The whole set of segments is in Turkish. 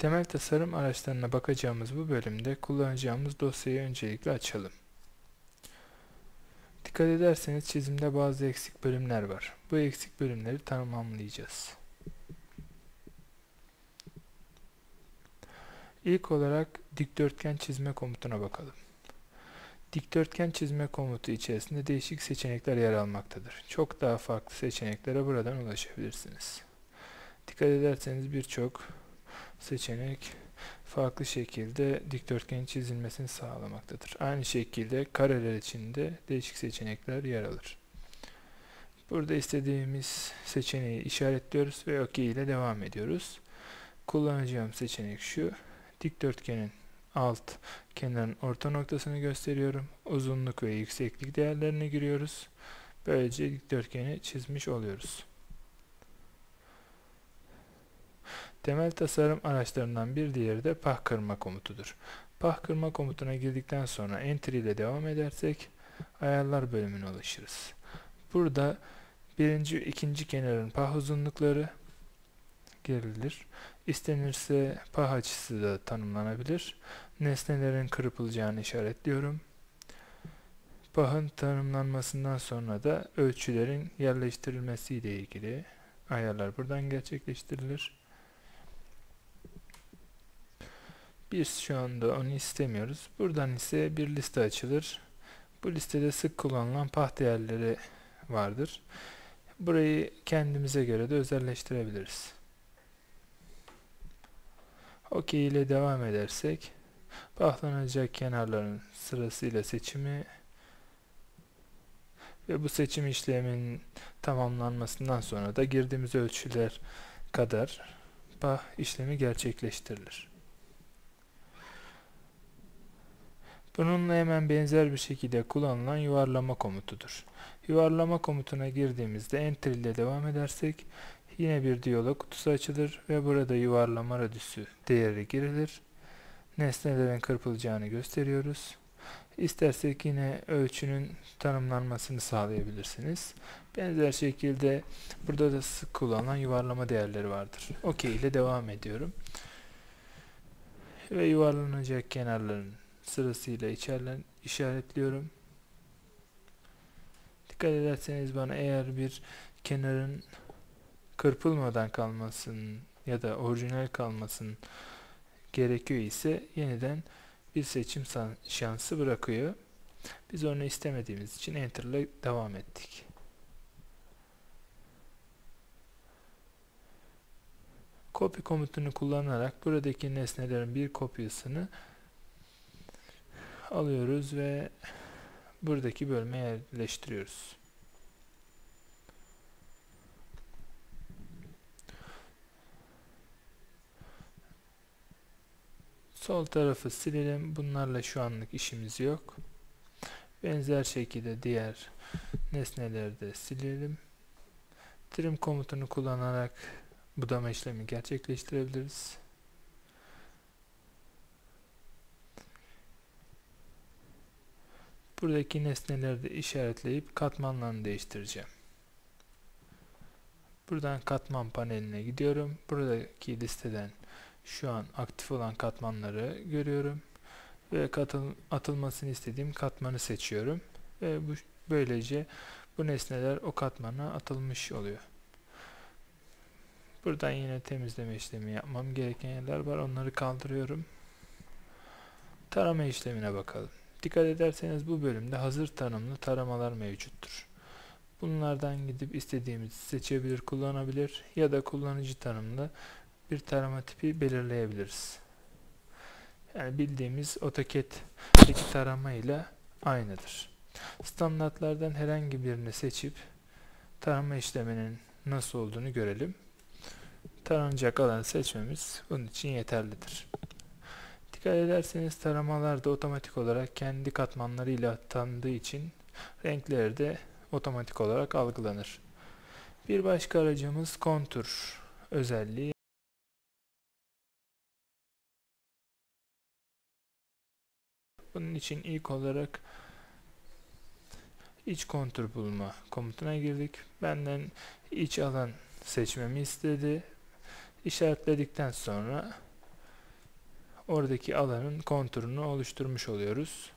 Temel tasarım araçlarına bakacağımız bu bölümde kullanacağımız dosyayı öncelikle açalım. Dikkat ederseniz çizimde bazı eksik bölümler var. Bu eksik bölümleri tamamlayacağız. İlk olarak dikdörtgen çizme komutuna bakalım. Dikdörtgen çizme komutu içerisinde değişik seçenekler yer almaktadır. Çok daha farklı seçeneklere buradan ulaşabilirsiniz. Dikkat ederseniz birçok seçenek farklı şekilde dikdörtgenin çizilmesini sağlamaktadır. Aynı şekilde kareler için de değişik seçenekler yer alır. Burada istediğimiz seçeneği işaretliyoruz ve OK ile devam ediyoruz. Kullanacağım seçenek şu. Dikdörtgenin alt kenarın orta noktasını gösteriyorum. Uzunluk ve yükseklik değerlerini giriyoruz. Böylece dikdörtgeni çizmiş oluyoruz. Temel tasarım araçlarından bir diğeri de pah kırma komutudur. Pah kırma komutuna girdikten sonra Enter ile devam edersek ayarlar bölümüne ulaşırız. Burada birinci ikinci kenarın pah uzunlukları girilir. İstenirse pah açısı da tanımlanabilir. Nesnelerin kırpılacağını işaretliyorum. Pahın tanımlanmasından sonra da ölçülerin yerleştirilmesi ile ilgili ayarlar buradan gerçekleştirilir. Biz şu anda onu istemiyoruz. Buradan ise bir liste açılır. Bu listede sık kullanılan pah değerleri vardır. Burayı kendimize göre de özelleştirebiliriz. OK ile devam edersek pahlanacak kenarların sırasıyla seçimi ve bu seçim işleminin tamamlanmasından sonra da girdiğimiz ölçüler kadar pah işlemi gerçekleştirilir. Bununla hemen benzer bir şekilde kullanılan yuvarlama komutudur. Yuvarlama komutuna girdiğimizde Enter ile devam edersek yine bir diyalog kutusu açılır ve burada yuvarlama radüsü değeri girilir. Nesnelerin kırpılacağını gösteriyoruz. İstersek yine ölçünün tanımlanmasını sağlayabilirsiniz. Benzer şekilde burada da sık kullanılan yuvarlama değerleri vardır. OK ile devam ediyorum. Ve yuvarlanacak kenarların sırasıyla içerlen işaretliyorum. Dikkat ederseniz bana eğer bir kenarın kırpılmadan kalmasın ya da orijinal kalmasın gerekiyor ise yeniden bir seçim şansı bırakıyor. Biz onu istemediğimiz için Enter ile devam ettik. Copy komutunu kullanarak buradaki nesnelerin bir kopyasını alıyoruz ve buradaki bölüme yerleştiriyoruz. Sol tarafı silelim. Bunlarla şu anlık işimiz yok. Benzer şekilde diğer nesneleri de silelim. Trim komutunu kullanarak budama işlemi gerçekleştirebiliriz. Buradaki nesneleri de işaretleyip katmanlarını değiştireceğim. Buradan katman paneline gidiyorum. Buradaki listeden şu an aktif olan katmanları görüyorum. Ve katıl, atılmasını istediğim katmanı seçiyorum. Ve bu, böylece bu nesneler o katmana atılmış oluyor. Buradan yine temizleme işlemi yapmam gereken yerler var. Onları kaldırıyorum. Tarama işlemine bakalım. Dikkat ederseniz bu bölümde hazır tanımlı taramalar mevcuttur. Bunlardan gidip istediğimizi seçebilir, kullanabilir ya da kullanıcı tanımlı bir tarama tipi belirleyebiliriz. Yani bildiğimiz AutoCAD'deki tarama ile aynıdır. Standartlardan herhangi birini seçip tarama işleminin nasıl olduğunu görelim. Taranacak alanı seçmemiz bunun için yeterlidir. Dikkat ederseniz taramalar da otomatik olarak kendi katmanlarıyla tanıdığı için renkleri de otomatik olarak algılanır. Bir başka aracımız kontur özelliği. Bunun için ilk olarak iç kontur bulma komutuna girdik. Benden iç alan seçmemi istedi. İşaretledikten sonra oradaki alanın konturunu oluşturmuş oluyoruz.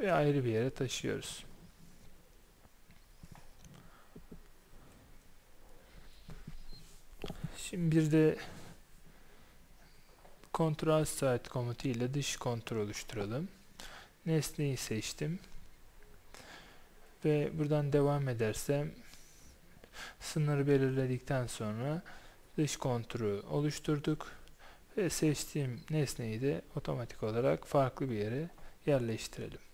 Ve ayrı bir yere taşıyoruz. Şimdi bir de Ctrl Site komutu ile dış kontur oluşturalım. Nesneyi seçtim. Ve buradan devam edersem sınırı belirledikten sonra dış konturu oluşturduk ve seçtiğim nesneyi de otomatik olarak farklı bir yere yerleştirelim.